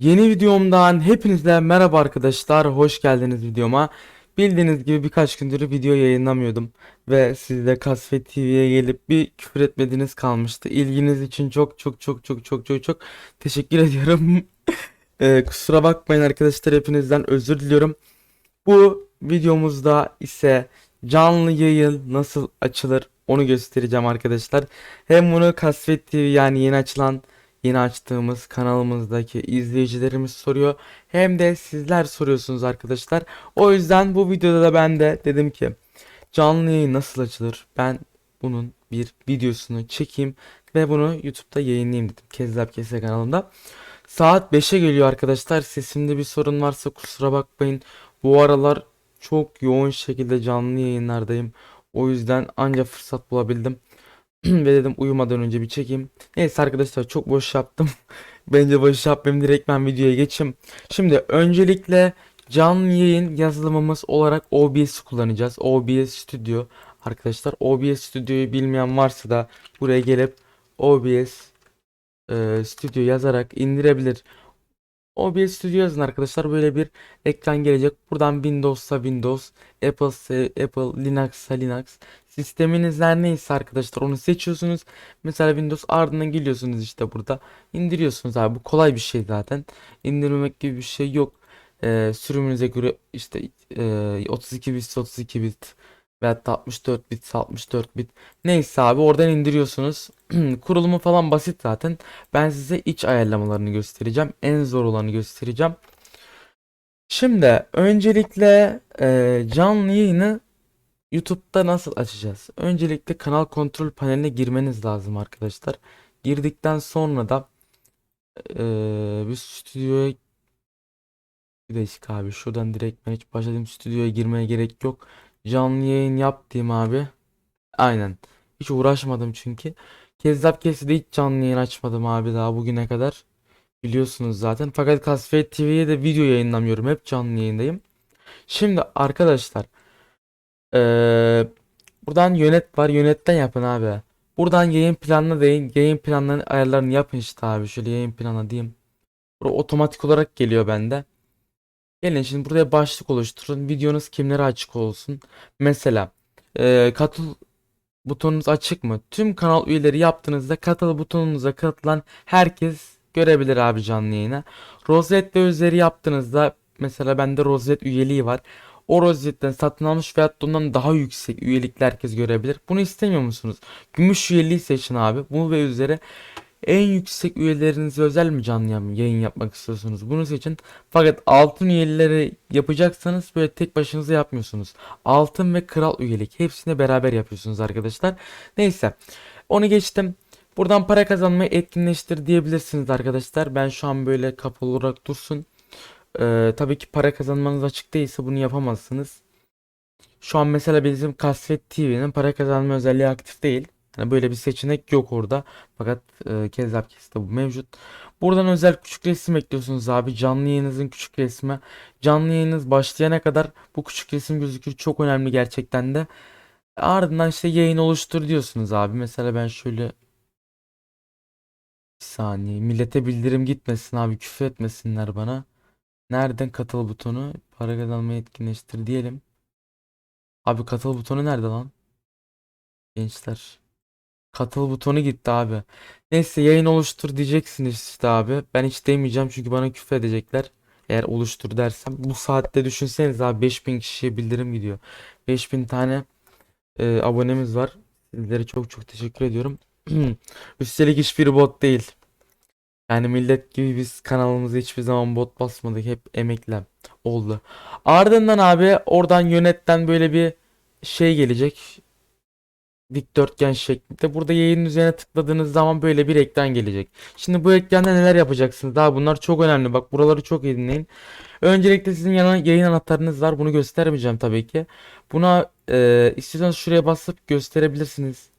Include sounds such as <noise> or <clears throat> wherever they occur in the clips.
Yeni videomdan hepinize merhaba arkadaşlar. Hoş geldiniz videoma. Bildiğiniz gibi birkaç gündür video yayınlamıyordum ve siz de Kasvet TV'ye gelip bir küfür etmediğiniz kalmıştı. İlginiz için çok çok çok çok çok çok çok teşekkür <laughs> ediyorum. Ee, kusura bakmayın arkadaşlar hepinizden özür diliyorum. Bu videomuzda ise canlı yayın nasıl açılır onu göstereceğim arkadaşlar. Hem bunu Kasvet TV yani yeni açılan yeni açtığımız kanalımızdaki izleyicilerimiz soruyor. Hem de sizler soruyorsunuz arkadaşlar. O yüzden bu videoda da ben de dedim ki canlı yayın nasıl açılır? Ben bunun bir videosunu çekeyim ve bunu YouTube'da yayınlayayım dedim. Kezzap Kese kanalımda. Saat 5'e geliyor arkadaşlar. Sesimde bir sorun varsa kusura bakmayın. Bu aralar çok yoğun şekilde canlı yayınlardayım. O yüzden anca fırsat bulabildim. <clears throat> Ve dedim uyumadan önce bir çekeyim. Neyse arkadaşlar çok boş yaptım. <laughs> Bence boş yapmayayım direkt ben videoya geçeyim. Şimdi öncelikle canlı yayın yazılımımız olarak OBS kullanacağız. OBS Studio. Arkadaşlar OBS Studio'yu bilmeyen varsa da buraya gelip OBS e, Studio yazarak indirebilir. OBS Studio yazın arkadaşlar böyle bir ekran gelecek. Buradan Windows'a Windows, Apple'sa Apple, Linux'a Linux. Sisteminiz her neyse arkadaşlar onu seçiyorsunuz. Mesela Windows ardından geliyorsunuz işte burada. indiriyorsunuz abi. Bu kolay bir şey zaten. İndirmemek gibi bir şey yok. Ee, sürümünüze göre işte e, 32 bit 32 bit veyahut da 64 bit 64 bit. Neyse abi oradan indiriyorsunuz. <clears throat> Kurulumu falan basit zaten. Ben size iç ayarlamalarını göstereceğim. En zor olanı göstereceğim. Şimdi öncelikle e, canlı yayını YouTube'da nasıl açacağız? Öncelikle kanal kontrol paneline girmeniz lazım arkadaşlar. Girdikten sonra da e, bir stüdyoya bir dakika abi şuradan direkt ben hiç başladım stüdyoya girmeye gerek yok. Canlı yayın yap diyeyim abi. Aynen. Hiç uğraşmadım çünkü. Kezzap Kesi'de hiç canlı yayın açmadım abi daha bugüne kadar. Biliyorsunuz zaten. Fakat Kasvet TV'ye de video yayınlamıyorum. Hep canlı yayındayım. Şimdi arkadaşlar. eee, buradan yönet var. Yönetten yapın abi. Buradan yayın planına deyin. Yayın planlarının ayarlarını yapın işte abi. Şöyle yayın planı diyeyim. Burada otomatik olarak geliyor bende. Gelin şimdi buraya başlık oluşturun. Videonuz kimlere açık olsun. Mesela eee, katıl butonunuz açık mı? Tüm kanal üyeleri yaptığınızda katıl butonunuza katılan herkes görebilir abi canlı yayına. Rozet üzeri yaptığınızda mesela bende rozet üyeliği var. O rozetten satın almış veyahut da ondan daha yüksek üyelikli herkes görebilir. Bunu istemiyor musunuz? Gümüş üyeliği seçin abi. Bu ve üzeri en yüksek üyelerinize özel mi canlı yayın yapmak istiyorsunuz? Bunu seçin. Fakat altın üyeleri yapacaksanız böyle tek başınıza yapmıyorsunuz. Altın ve kral üyelik hepsini beraber yapıyorsunuz arkadaşlar. Neyse. Onu geçtim. Buradan para kazanmayı etkinleştir diyebilirsiniz arkadaşlar. Ben şu an böyle kapalı olarak dursun. Ee, tabii ki para kazanmanız açık değilse bunu yapamazsınız. Şu an mesela bizim Kasvet TV'nin para kazanma özelliği aktif değil. Yani böyle bir seçenek yok orada. Fakat e, Kezzap Kes'te bu mevcut. Buradan özel küçük resim ekliyorsunuz abi. Canlı yayınınızın küçük resmi. Canlı yayınınız başlayana kadar bu küçük resim gözükür. Çok önemli gerçekten de. Ardından işte yayın oluştur diyorsunuz abi. Mesela ben şöyle bir saniye. Millete bildirim gitmesin abi. Küfür etmesinler bana. Nereden katıl butonu? Para kazanmayı etkinleştir diyelim. Abi katıl butonu nerede lan? Gençler. Katıl butonu gitti abi. Neyse yayın oluştur diyeceksiniz işte abi. Ben hiç demeyeceğim çünkü bana küfür edecekler. Eğer oluştur dersem. Bu saatte düşünseniz abi 5000 kişiye bildirim gidiyor. 5000 tane e, abonemiz var. Sizlere çok çok teşekkür ediyorum. <clears throat> Üstelik hiçbir bot değil. Yani millet gibi biz kanalımıza hiçbir zaman bot basmadık. Hep emekle oldu. Ardından abi oradan yönetten böyle bir şey gelecek. Dikdörtgen şeklinde. Burada yayının üzerine tıkladığınız zaman böyle bir ekran gelecek. Şimdi bu ekranda neler yapacaksınız? Daha bunlar çok önemli. Bak buraları çok iyi dinleyin. Öncelikle sizin yana yayın anahtarınız var. Bunu göstermeyeceğim tabii ki. Buna e, istiyorsanız şuraya basıp gösterebilirsiniz.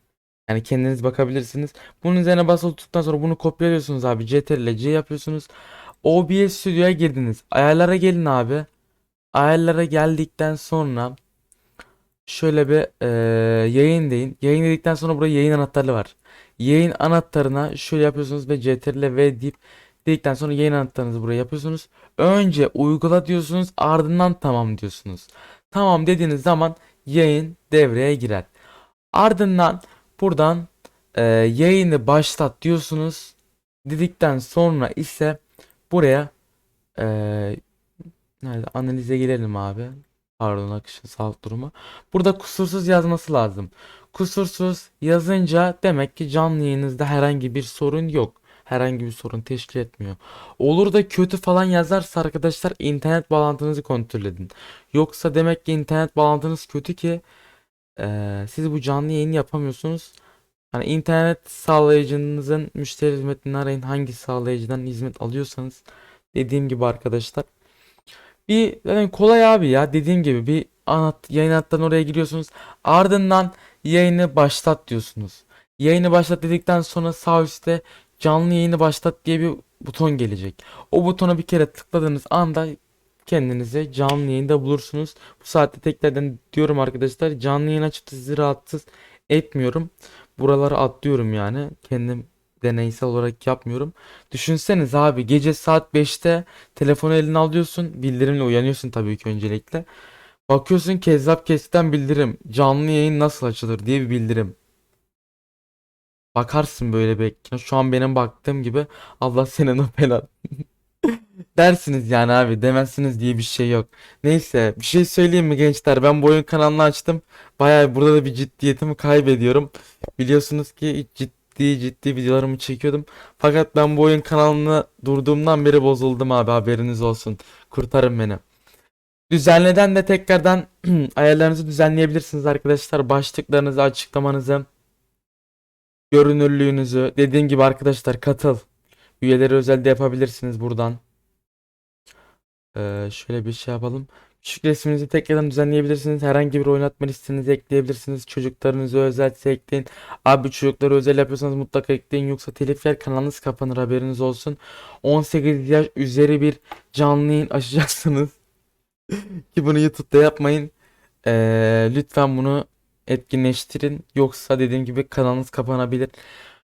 Yani kendiniz bakabilirsiniz. Bunun üzerine basılı tuttuktan sonra bunu kopyalıyorsunuz abi. CTRL ile C yapıyorsunuz. OBS Studio'ya girdiniz. Ayarlara gelin abi. Ayarlara geldikten sonra şöyle bir e, yayın deyin. Yayın dedikten sonra burada yayın anahtarı var. Yayın anahtarına şöyle yapıyorsunuz ve CTRL V deyip Dedikten sonra yayın anahtarınızı buraya yapıyorsunuz. Önce uygula diyorsunuz ardından tamam diyorsunuz. Tamam dediğiniz zaman yayın devreye girer. Ardından buradan e, yayını başlat diyorsunuz. Dedikten sonra ise buraya e, nerede analize gelelim abi. Pardon akışın sağlık durumu. Burada kusursuz yazması lazım. Kusursuz yazınca demek ki canlı yayınınızda herhangi bir sorun yok. Herhangi bir sorun teşkil etmiyor. Olur da kötü falan yazarsa arkadaşlar internet bağlantınızı kontrol edin. Yoksa demek ki internet bağlantınız kötü ki eee, siz bu canlı yayını yapamıyorsunuz. Hani internet sağlayıcınızın müşteri hizmetini arayın. Hangi sağlayıcıdan hizmet alıyorsanız dediğim gibi arkadaşlar. Bir yani kolay abi ya dediğim gibi bir anahtar yayın anahtarını oraya giriyorsunuz. Ardından yayını başlat diyorsunuz. Yayını başlat dedikten sonra sağ üstte canlı yayını başlat diye bir buton gelecek. O butona bir kere tıkladığınız anda kendinizi canlı yayında bulursunuz. Bu saatte tekrardan diyorum arkadaşlar canlı yayın açıp sizi rahatsız etmiyorum. Buraları atlıyorum yani. Kendim deneysel olarak yapmıyorum. Düşünseniz abi gece saat 5'te telefonu eline alıyorsun. Bildirimle uyanıyorsun tabii ki öncelikle. Bakıyorsun Kezzap Kes'ten bildirim. Canlı yayın nasıl açılır diye bir bildirim. Bakarsın böyle bekle. Şu an benim baktığım gibi Allah senin o belanı. <laughs> Dersiniz yani abi demezsiniz diye bir şey yok. Neyse bir şey söyleyeyim mi gençler? Ben bu oyun kanalını açtım. Bayağı burada da bir ciddiyetimi kaybediyorum. Biliyorsunuz ki hiç ciddi ciddi videolarımı çekiyordum. Fakat ben bu oyun kanalını durduğumdan beri bozuldum abi haberiniz olsun. Kurtarın beni. Düzenleden de tekrardan <clears throat> ayarlarınızı düzenleyebilirsiniz arkadaşlar. Başlıklarınızı, açıklamanızı, görünürlüğünüzü. Dediğim gibi arkadaşlar katıl. Üyeleri özelde yapabilirsiniz buradan. Ee, şöyle bir şey yapalım. Küçük resminizi tekrardan düzenleyebilirsiniz. Herhangi bir oynatma listenizi ekleyebilirsiniz. Çocuklarınızı özelse ekleyin. Abi çocukları özel yapıyorsanız mutlaka ekleyin. Yoksa telif yer kanalınız kapanır haberiniz olsun. 18 yaş üzeri bir canlı yayın açacaksınız. <laughs> Ki bunu YouTube'da yapmayın. Ee, lütfen bunu etkinleştirin. Yoksa dediğim gibi kanalınız kapanabilir.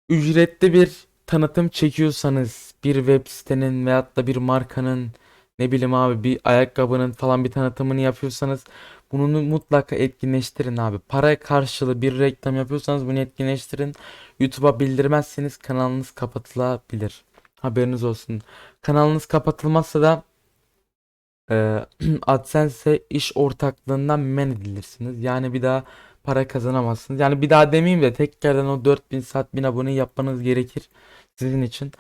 Ücretli bir tanıtım çekiyorsanız bir web sitenin veyahut da bir markanın ne bileyim abi bir ayakkabının falan bir tanıtımını yapıyorsanız bunu mutlaka etkinleştirin abi. Para karşılığı bir reklam yapıyorsanız bunu etkinleştirin. YouTube'a bildirmezseniz kanalınız kapatılabilir. Haberiniz olsun. Kanalınız kapatılmazsa da e, <clears throat> AdSense iş ortaklığından men edilirsiniz. Yani bir daha para kazanamazsınız. Yani bir daha demeyeyim de tekrardan o 4000 saat 1000 abone yapmanız gerekir sizin için.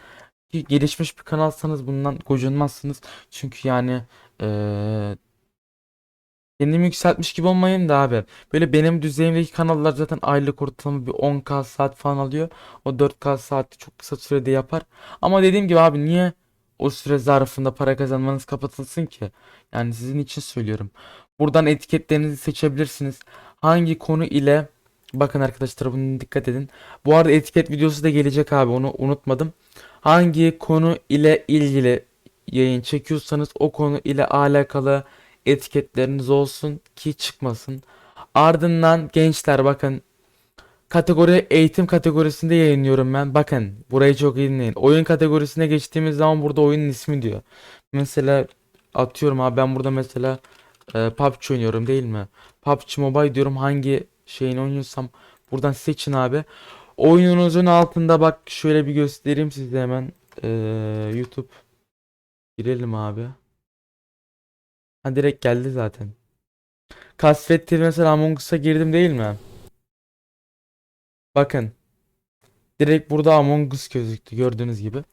Gelişmiş bir kanalsanız bundan gocunmazsınız. Çünkü yani eee kendimi yükseltmiş gibi olmayayım da abi. Böyle benim düzeyimdeki kanallar zaten aylık ortalama bir 10k saat falan alıyor. O 4k saati çok kısa sürede yapar. Ama dediğim gibi abi niye o süre zarfında para kazanmanız kapatılsın ki? Yani sizin için söylüyorum. Buradan etiketlerinizi seçebilirsiniz. Hangi konu ile bakın arkadaşlar bunu dikkat edin. Bu arada etiket videosu da gelecek abi onu unutmadım. Hangi konu ile ilgili yayın çekiyorsanız o konu ile alakalı etiketleriniz olsun ki çıkmasın. Ardından gençler bakın kategori eğitim kategorisinde yayınlıyorum ben. Bakın burayı çok iyi dinleyin. Oyun kategorisine geçtiğimiz zaman burada oyunun ismi diyor. Mesela atıyorum abi ben burada mesela e, PUBG oynuyorum değil mi? PUBG Mobile diyorum hangi şeyini oynuyorsam buradan seçin abi. Oyununuzun altında bak şöyle bir göstereyim size hemen. Ee, YouTube girelim abi. Ha direkt geldi zaten. Kasvettir mesela Among Us'a girdim değil mi? Bakın. Direkt burada Among Us gözüktü gördüğünüz gibi.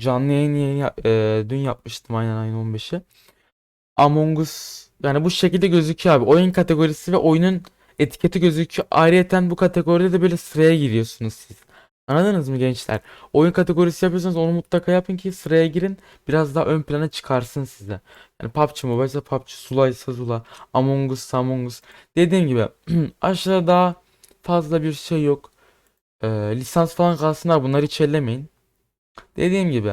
Canlı yayın, yayın ya- e, dün yapmıştım aynen ayın 15'i. Among Us yani bu şekilde gözüküyor abi. Oyun kategorisi ve oyunun etiketi gözüküyor. Ayrıyeten bu kategoride de böyle sıraya giriyorsunuz siz. Anladınız mı gençler? Oyun kategorisi yapıyorsanız onu mutlaka yapın ki sıraya girin. Biraz daha ön plana çıkarsın size. Yani PUBG Mobile ise PUBG, Zula ise Zula, Among Us Among Us. Dediğim gibi <clears throat> aşağıda daha fazla bir şey yok. Ee, lisans falan kalsınlar bunları hiç ellemeyin. Dediğim gibi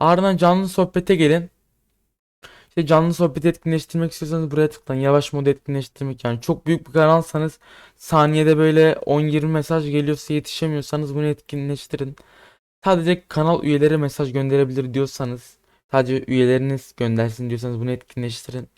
ardından canlı sohbete gelin. İşte canlı sohbeti etkinleştirmek istiyorsanız buraya tıklayın. Yavaş modu etkinleştirmek yani çok büyük bir kanalsanız saniyede böyle 10-20 mesaj geliyorsa yetişemiyorsanız bunu etkinleştirin. Sadece kanal üyeleri mesaj gönderebilir diyorsanız, sadece üyeleriniz göndersin diyorsanız bunu etkinleştirin.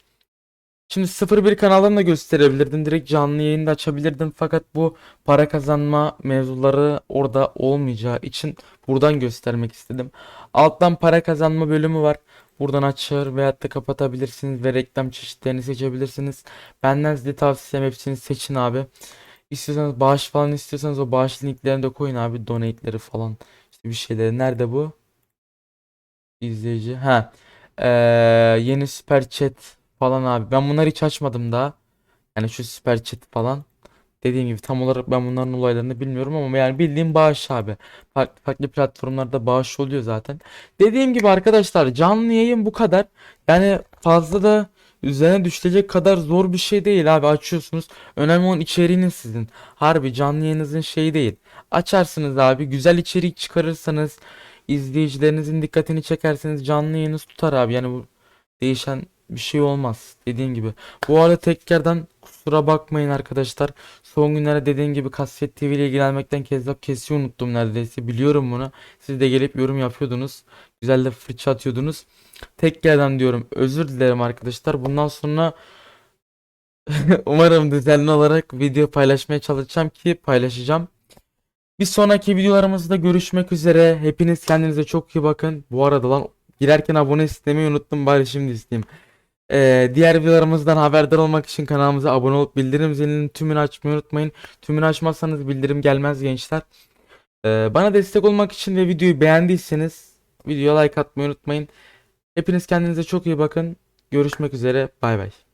Şimdi 01 kanalını da gösterebilirdim. Direkt canlı yayında açabilirdim. Fakat bu para kazanma mevzuları orada olmayacağı için buradan göstermek istedim. Alttan para kazanma bölümü var. Buradan açar veyahut da kapatabilirsiniz ve reklam çeşitlerini seçebilirsiniz. Benden size tavsiyem hepsini seçin abi. İstiyorsanız bağış falan istiyorsanız o bağış linklerini de koyun abi. Donate'leri falan işte bir şeyleri. Nerede bu? İzleyici. Ha. Ee, yeni süper chat falan abi. Ben bunları hiç açmadım daha. Yani şu süper chat falan. Dediğim gibi tam olarak ben bunların olaylarını bilmiyorum ama yani bildiğim bağış abi. Farklı farklı platformlarda bağış oluyor zaten. Dediğim gibi arkadaşlar canlı yayın bu kadar. Yani fazla da üzerine düşülecek kadar zor bir şey değil abi. Açıyorsunuz. Önemli olan içeriğiniz sizin. Harbi canlı yayınınızın şeyi değil. Açarsınız abi. Güzel içerik çıkarırsanız izleyicilerinizin dikkatini çekerseniz canlı yayınınız tutar abi. Yani bu değişen bir şey olmaz. Dediğim gibi. Bu arada tekrardan kusura bakmayın arkadaşlar. Son günlerde dediğim gibi Kasvet TV ile ilgilenmekten kezzap kesiyi unuttum neredeyse. Biliyorum bunu. Siz de gelip yorum yapıyordunuz. Güzel de fırça atıyordunuz. Tekrardan diyorum özür dilerim arkadaşlar. Bundan sonra <laughs> umarım düzenli olarak video paylaşmaya çalışacağım ki paylaşacağım. Bir sonraki videolarımızda görüşmek üzere. Hepiniz kendinize çok iyi bakın. Bu arada lan girerken abone istemeyi unuttum. Bari şimdi isteyeyim. Ee, diğer videolarımızdan haberdar olmak için kanalımıza abone olup bildirim zilinin tümünü açmayı unutmayın. Tümünü açmazsanız bildirim gelmez gençler. Ee, bana destek olmak için ve videoyu beğendiyseniz videoya like atmayı unutmayın. Hepiniz kendinize çok iyi bakın. Görüşmek üzere. Bay bay.